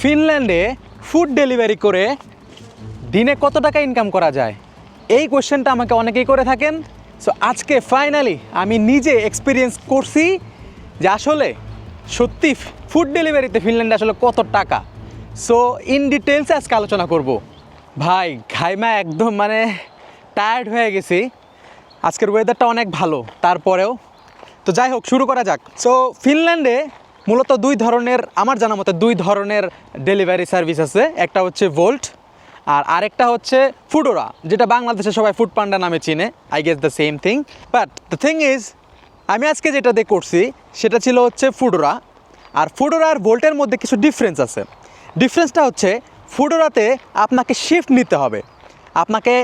ফিনল্যান্ডে food delivery করে দিনে কত টাকা ইনকাম করা যায়? এই কোয়েশ্চেনটা আমাকে অনেকেই করে থাকেন। সো আজকে ফাইনালি আমি নিজে এক্সপিরিয়েন্স করছি যে আসলে সত্যি ফুড ডেলিভারিতে ফিনল্যান্ডে আসলে কত টাকা। সো ইন ডিটেলসে আজকে আলোচনা করব। ভাই, ঘাইমা একদম মানে টায়ার্ড হয়ে গেছি। আজকের ওয়েদারটা অনেক ভালো, তারপরেও। তো যাই হোক, শুরু করা যাক। সো ফিনল্যান্ডে মূলত দুই ধরনের, আমার জানা মতে দুই ধরনের ডেলিভারি সার্ভিস আছে। একটা হচ্ছে ভোল্ট আর আরেকটা হচ্ছে ফুডোরা যেটা বাংলাদেশে সবাই ফুড পান্ডা নামে চিনে। I guess the same thing but the thing is আমি আজকে যেটা দিয়ে করছি, সেটা ছিল হচ্ছে ফুডোরা আর ফুডোরা আর ভোল্টের মধ্যে কিছু ডিফারেন্স আছে। ডিফারেন্সটা হচ্ছে ফুডোরাতে আপনাকে শিফট নিতে হবে। আপনাকে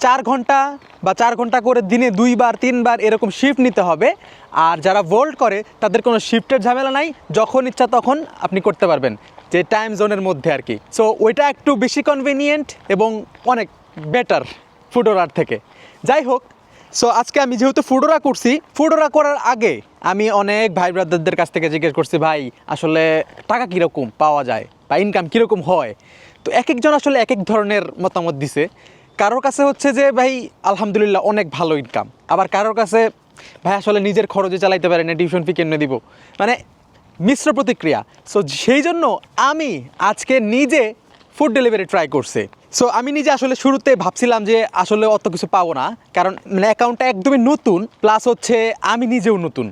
চার ঘণ্টা বা চার ঘণ্টা করে দিনে দুইবার, তিনবার এরকম শিফট নিতে হবে। আর যারা ভোল্ট করে, তাদের কোনো শিফটের ঝামেলা নাই। যখন ইচ্ছা তখন আপনি করতে পারবেন। যে টাইম জোনের মধ্যে আর কি। সো ওইটা একটু বেশি কনভিনিয়েন্ট এবং অনেক বেটার ফুডোরার থেকে। যাই হোক সো আজকে আমি যেহেতু ফুডোরা করছি ফুডোরা করার আগে আমি অনেক ভাই ব্রাদারদের কাছ থেকে জিজ্ঞেস করছি, ভাই, আসলে টাকা কীরকম পাওয়া যায়? বা ইনকাম কীরকম হয়? তো এক একজন আসলে এক এক ধরনের মতামত দিছে। কারোর কাছে হচ্ছে যে, ভাই, আলহামদুলিল্লাহ অনেক ভালো ইনকাম আবার কারোর কাছে, ভাই, আসলে নিজের খরচে চালাইতে পারে না টিউশন ফি কেন দিব? মানে মিশ্র প্রতিক্রিয়া। সো সেই জন্য আমি আজকে নিজে ফুড ডেলিভারি ট্রাই করছি। সো আমি নিজে আসলে শুরুতে ভাবছিলাম যে, আসলে অত কিছু পাবো না। কারণ মানে অ্যাকাউন্টটা একদমই নতুন প্লাস হচ্ছে আমি নিজেও নতুন।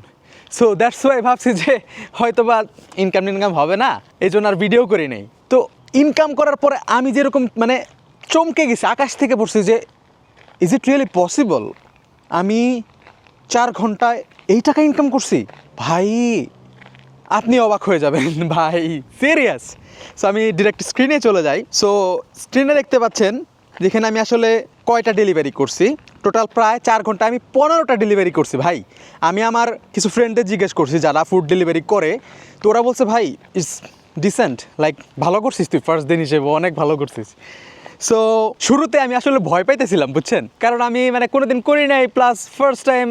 সো দ্যাটস ওয়াই ভাবছি যে হয়তো বা ইনকাম ইনকাম হবে না এই জন্য আর ভিডিও করি নেই। তো ইনকাম করার পরে আমি যেরকম মানে চমকে গেছি, আকাশ থেকে পড়ছি যে ইজ ইট রিয়েলি পসিবল আমি চার ঘন্টায় এই টাকা ইনকাম করছি? ভাই, আপনি অবাক হয়ে যাবেন, ভাই সিরিয়াস সো আমি ডিরেক্ট স্ক্রিনে চলে যাই। সো স্ক্রিনে দেখতে পাচ্ছেন, যেখানে আমি আসলে কয়টা ডেলিভারি করছি? টোটাল প্রায় চার ঘণ্টা আমি পনেরোটা ডেলিভারি করছি, ভাই। আমি আমার কিছু ফ্রেন্ডদের জিজ্ঞেস করছি, যারা ফুড ডেলিভারি করে। তো ওরা বলছে, ভাই ইটস ডিসেন্ট লাইক ভালো করছিস তুই ফার্স্ট দিন হিসেবে অনেক ভালো করছিস। সো শুরুতে আমি আসলে ভয় পাইতেছিলাম, বুঝছেন? কারণ আমি মানে কোনোদিন করি নাই প্লাস ফার্স্ট টাইম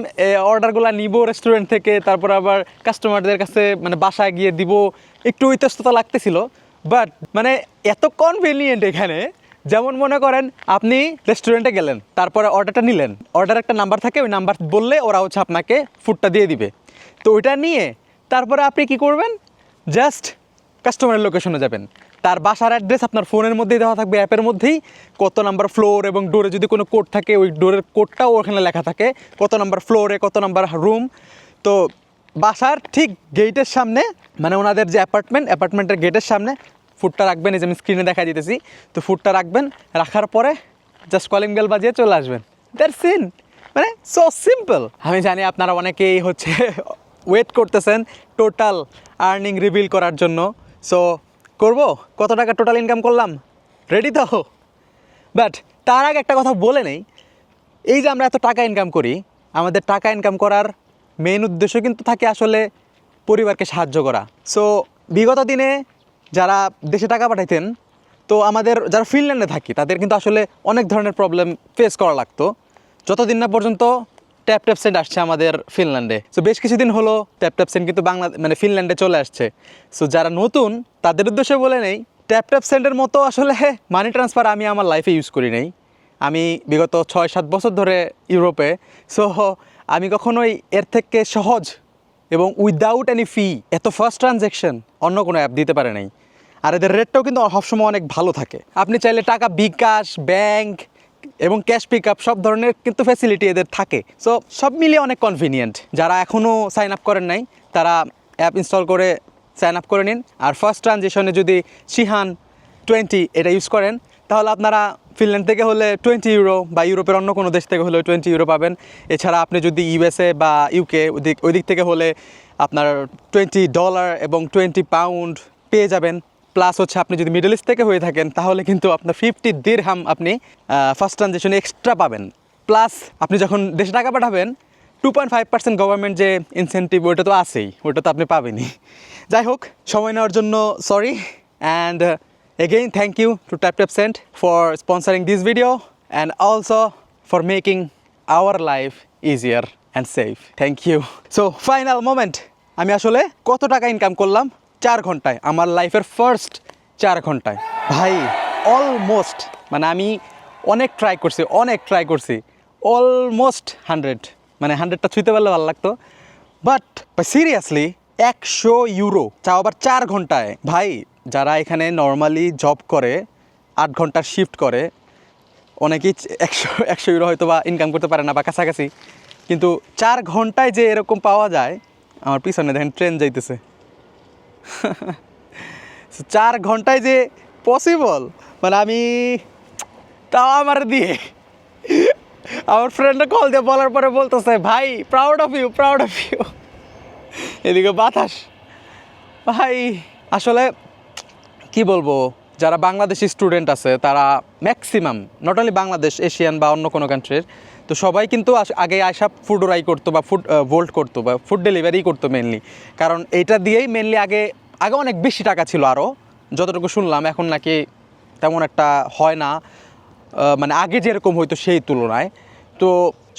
অর্ডারগুলো নিব রেস্টুরেন্ট থেকে, তারপর আবার কাস্টমারদের কাছে মানে বাসায় গিয়ে দিব, একটু ইতস্ততা লাগতেছিল। বাট মানে এত কনভিনিয়েন্ট এখানে, যেমন মনে করেন, আপনি রেস্টুরেন্টে গেলেন, তারপরে অর্ডারটা নিলেন। অর্ডার একটা নাম্বার থাকে, ওই নাম্বার বললে ওরা হচ্ছে আপনাকে ফুডটা দিয়ে দিবে। তো ওইটা নিয়ে, তারপরে আপনি কি করবেন? জাস্ট কাস্টমারের লোকেশনে যাবেন। তার বাসার অ্যাড্রেস আপনার ফোনের মধ্যেই দেওয়া থাকবে অ্যাপের মধ্যেই। কত নাম্বার ফ্লোর এবং ডোরে যদি কোনো কোড থাকে, ওই ডোরের কোডটাও ওখানে লেখা থাকে। কত নাম্বার ফ্লোরে কত নাম্বার রুম তো বাসার ঠিক গেটের সামনে মানে ওনাদের যে অ্যাপার্টমেন্ট অ্যাপার্টমেন্টের গেটের সামনে ফুডটা রাখবেন, এই যে আমি স্ক্রিনে দেখা দিতেছি। তো ফুডটা রাখবেন, রাখার পরে জাস্ট কলিং বেল বাজিয়ে চলে আসবেন। দ্যাট সিন মানে সো সিম্পল আমি জানি আপনারা অনেকেই হচ্ছে ওয়েট করতেছেন টোটাল আর্নিং রিভিল করার জন্য। সো করব? কত টাকা টোটাল ইনকাম করলাম? রেডি তো? বাট তার আগে একটা কথা বলে নেই। এই যে আমরা এত টাকা ইনকাম করি, আমাদের টাকা ইনকাম করার মেন উদ্দেশ্য কিন্তু থাকে আসলে পরিবারকে সাহায্য করা। সো বিগত দিনে যারা দেশে টাকা পাঠাইতেন, তো আমাদের যারা ফিনল্যান্ডে থাকি, তাদের কিন্তু আসলে অনেক ধরনের প্রবলেম ফেস করা লাগতো। যতদিন না পর্যন্ত ট্যাপ ট্যাপ সেন্ট আসছে আমাদের ফিনল্যান্ডে সো বেশ কিছুদিন হলো ট্যাপ ট্যাপ সেন্ট কিন্তু বাংলা মানে ফিনল্যান্ডে চলে আসছে। সো যারা নতুন, তাদের উদ্দেশ্যে বলে নেই ট্যাপ ট্যাপ সেন্টের মতো আসলে মানি ট্রান্সফার আমি আমার লাইফে ইউজ করি নাই। আমি বিগত ছয় সাত বছর ধরে ইউরোপে সো আমি কখনোই এর থেকে সহজ এবং উইদাউট এনি ফি এত ফার্স্ট ট্রানজ্যাকশন অন্য কোনো অ্যাপ দিতে পারে নাই। আর এদের রেটটাও কিন্তু সবসময় অনেক ভালো থাকে। আপনি চাইলে টাকা বিকাশ ব্যাংক এবং ক্যাশ পিক আপ সব ধরনের কিন্তু ফ্যাসিলিটি এদের থাকে। সো সব মিলিয়ে অনেক কনভিনিয়েন্ট যারা এখনও সাইন আপ করেন নাই, তারা অ্যাপ ইনস্টল করে সাইন আপ করে নিন। আর ফার্স্ট ট্রানজেকশনে যদি সিহান টোয়েন্টি এটা ইউজ করেন, তাহলে আপনারা ফিনল্যান্ড থেকে হলে টোয়েন্টি ইউরো বা ইউরোপের অন্য কোনো দেশ থেকে হলে টোয়েন্টি ইউরো পাবেন। এছাড়া আপনি যদি ইউএসএ বা ইউকে ওদিক ওই দিক থেকে হলে আপনার টোয়েন্টি ডলার এবং টোয়েন্টি পাউন্ড পেয়ে যাবেন। প্লাস হচ্ছে আপনি যদি মিডল ইস্ট থেকে হয়ে থাকেন, তাহলে কিন্তু আপনার ফিফটি দিরহাম আপনি ফার্স্ট ট্রানজেকশনে এক্সট্রা পাবেন। প্লাস আপনি যখন দেশে টাকা পাঠাবেন two point five percent government যে ইনসেন্টিভ ওইটা তো আছেই, ওইটা তো আপনি পাবেনই। যাই হোক, সময় নেওয়ার জন্য sorry and again thank you to Taptap Send for sponsoring this video and also for making our life easier and safe thank you so final moment আমি আসলে কত টাকা ইনকাম করলাম? চার ঘন্টায়, আমার লাইফের ফার্স্ট চার ঘন্টায়। ভাই অলমোস্ট মানে আমি অনেক ট্রাই করছি, অনেক ট্রাই করছি। অলমোস্ট হান্ড্রেড মানে হান্ড্রেডটা ছুঁতে পারলে ভালো লাগতো। বাট সিরিয়াসলি একশো ইউরো চাও আবার চার ঘন্টায়। ভাই, যারা এখানে নর্মালি জব করে, আট ঘণ্টার শিফট করে, অনেকেই একশো একশো ইউরো হয়তো বা ইনকাম করতে পারে না বা কাছাকাছি। কিন্তু চার ঘন্টায় যে এরকম পাওয়া যায়, আমার পিছনে দেখেন ট্রেন যাইতেছে। চার ঘন্টায় যে পসিবল মানে আমি তাও আমার দিয়ে। আমার ফ্রেন্ডে কল দিয়ে বলার পরে বলতেছে, ভাই proud of you proud of you এদিকে বাতাস। ভাই, আসলে কি বলব, যারা বাংলাদেশি স্টুডেন্ট আছে, তারা maximum not only Bangladesh Asian বা অন্য কোনো কান্ট্রির তো সবাই কিন্তু আস- আগে আয়সা ফুড রাই করতো বা ফুড ভোল্ট করতো বা ফুড ডেলিভারি করতো মেনলি কারণ এইটা দিয়েই মেনলি আগে আগে অনেক বেশি টাকা ছিল আরও যতটুকু শুনলাম, এখন নাকি তেমন একটা হয় না। মানে আগে যেরকম হইতো সেই তুলনায়। তো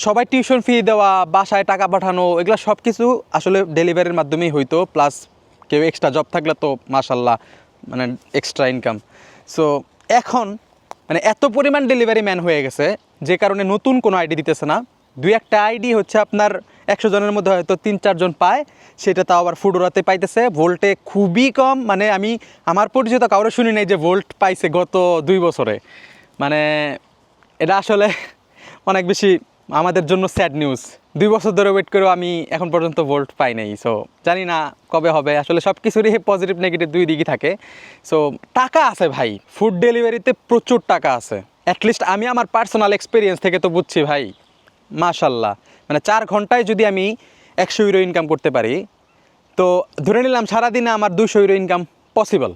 সবাই টিউশন ফি দেওয়া, বাসায় টাকা পাঠানো, এগুলো সব কিছু আসলে ডেলিভারির মাধ্যমেই হইতো। প্লাস কেউ এক্সট্রা জব থাকলে তো মাশাল্লাহ মানে এক্সট্রা ইনকাম সো এখন মানে এত পরিমাণ ডেলিভারি ম্যান হয়ে গেছে, যে কারণে নতুন কোনো আইডি দিতেছে না। দু একটা আইডি হচ্ছে আপনার একশো জনের মধ্যে হয়তো তিন চারজন পায়, সেটা তাও আবার ফুডোরাতে পাইতেছে। ভোল্টে খুবই কম মানে আমি, আমার পরিচিত কারও শুনি নাই যে ভোল্ট পাইছে গত দুই বছরে। মানে এটা আসলে অনেক বেশি আমাদের জন্য স্যাড নিউজ দুই বছর ধরে ওয়েট করেও আমি এখন পর্যন্ত ভোল্ট পাই নাই সো জানি না কবে হবে। আসলে সব কিছুরই পজিটিভ নেগেটিভ দুই দিকই থাকে। সো টাকা আছে ভাই ফুড ডেলিভারিতে প্রচুর টাকা আছে। অ্যাটলিস্ট আমি আমার পার্সোনাল এক্সপিরিয়েন্স থেকে তো বুঝছি ভাই, মাশাল্লাহ। মানে চার ঘন্টায় যদি আমি একশো ইউরো ইনকাম করতে পারি, তো ধরে নিলাম সারাদিনে আমার দুশো ইউরো ইনকাম পসিবল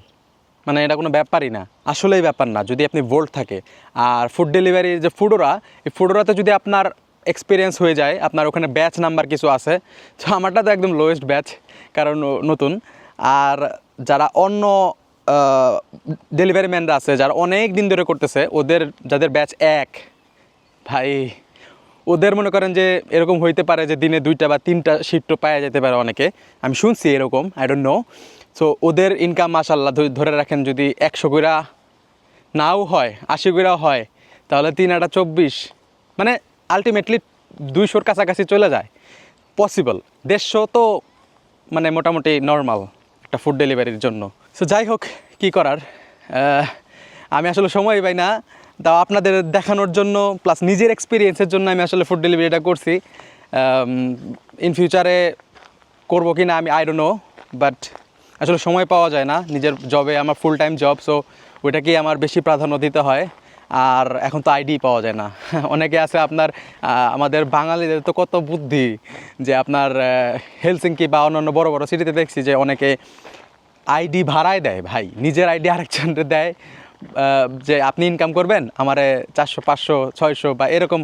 মানে এটা কোনো ব্যাপারই না। আসলেই ব্যাপার না, যদি আপনি ভোল্ট থাকে। আর ফুড ডেলিভারির যে ফুডোরা এই ফুডোরাতে যদি আপনার এক্সপিরিয়েন্স হয়ে যায়, আপনার ওখানে ব্যাচ নাম্বার কিছু আছে, তো আমারটা তো একদম লোয়েস্ট ব্যাচ কারণ নতুন। আর যারা অন্য ডেলিভারি ম্যানরা আছে, যারা অনেক দিন ধরে করতেছে, ওদের, যাদের ব্যাচ এক, ভাই, ওদের মনে করেন যে এরকম হইতে পারে যে দিনে দুইটা বা তিনটা শিফটও পাওয়া যেতে পারে অনেকে। আমি শুনছি এরকম আই ডোন্ট নো সো ওদের ইনকাম মাসাল্লাহ ধরে রাখেন যদি একশো গুড়া নাও হয়, আশি কইরাও হয়, তাহলে তিন আটা চব্বিশ মানে আলটিমেটলি দুইশোর কাছাকাছি চলে যায়। পসিবল দেড়শো তো মানে মোটামুটি নর্মাল একটা ফুড ডেলিভারির জন্য। সো যাই হোক, কী করার? আমি আসলে সময় পাই না। তাও আপনাদের দেখানোর জন্য প্লাস নিজের এক্সপিরিয়েন্সের জন্য আমি আসলে ফুড ডেলিভারিটা করছি। ইন ফিউচারে করব কি না আমি আই নো বাট আসলে সময় পাওয়া যায় না। নিজের জবে আমার ফুল টাইম জব সো ওইটাকেই আমার বেশি প্রাধান্য দিতে হয়। আর এখন তো আইডি পাওয়া যায় না। অনেকে আছে আপনার আমাদের বাঙালিদের তো কত বুদ্ধি যে আপনার হেলসিঙ্কি বা অন্যান্য বড় বড় সিটিতে দেখছি যে অনেকে আইডি ভাড়ায় দেয় ভাই। নিজের আইডি আরেকজনকে দেয় যে আপনি ইনকাম করবেন, আমারে চারশো, পাঁচশো, ছয়শো বা এরকম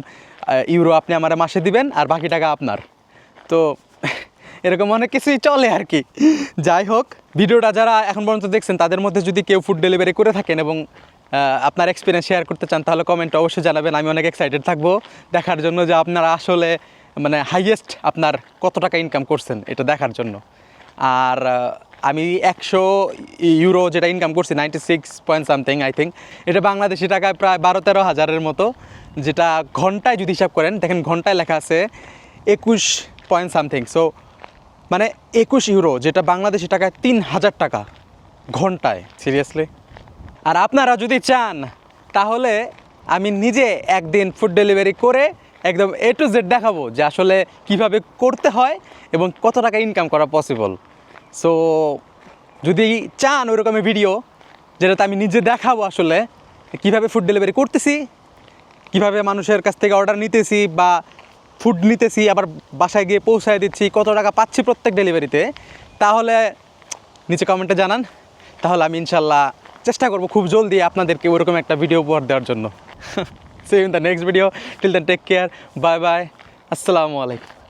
ইউরো আপনি আমারে মাসে দিবেন, আর বাকি টাকা আপনার। তো এরকম অনেক কিছুই চলে আর কি। যাই হোক, ভিডিওটা যারা এখন পর্যন্ত দেখছেন, তাদের মধ্যে যদি কেউ ফুড ডেলিভারি করে থাকেন এবং আপনার এক্সপিরিয়েন্স শেয়ার করতে চান, তাহলে কমেন্টে অবশ্যই জানাবেন। আমি অনেক এক্সাইটেড থাকব দেখার জন্য যে আপনারা আসলে মানে হাইয়েস্ট আপনার কত টাকা ইনকাম করছেন, এটা দেখার জন্য। আর আমি একশো ইউরো যেটা ইনকাম করছি ninety six point something I think এটা বাংলাদেশি টাকায় প্রায় বারো তেরো হাজারের মতো, যেটা ঘন্টায় যদি হিসাব করেন, দেখেন ঘন্টায় লেখা আছে একুশ পয়েন্ট সামথিং সো মানে একুশ ইউরো যেটা বাংলাদেশি টাকায় তিন হাজার টাকা ঘন্টায়। সিরিয়াসলি আর আপনারা যদি চান তাহলে আমি নিজে একদিন ফুড ডেলিভারি করে একদম এ টু জেড দেখাবো যে আসলে কীভাবে করতে হয় এবং কত টাকা ইনকাম করা পসিবল সো যদি চান ওইরকমের ভিডিও যেটাতে আমি নিজে দেখাবো আসলে কীভাবে ফুড ডেলিভারি করতেছি কীভাবে মানুষের কাছ থেকে অর্ডার নিতেছি বা ফুড নিতেছি, আবার বাসায় গিয়ে পৌঁছায় দিচ্ছি, কত টাকা পাচ্ছি প্রত্যেক ডেলিভারিতে তাহলে, নিচে কমেন্টে জানান। তাহলে আমি ইনশাল্লাহ চেষ্টা করব খুব জলদি আপনাদেরকে ওরকম একটা ভিডিও উপহার দেওয়ার জন্য। See in the next video till the take care bye bye আসসালামু আলাইকুম।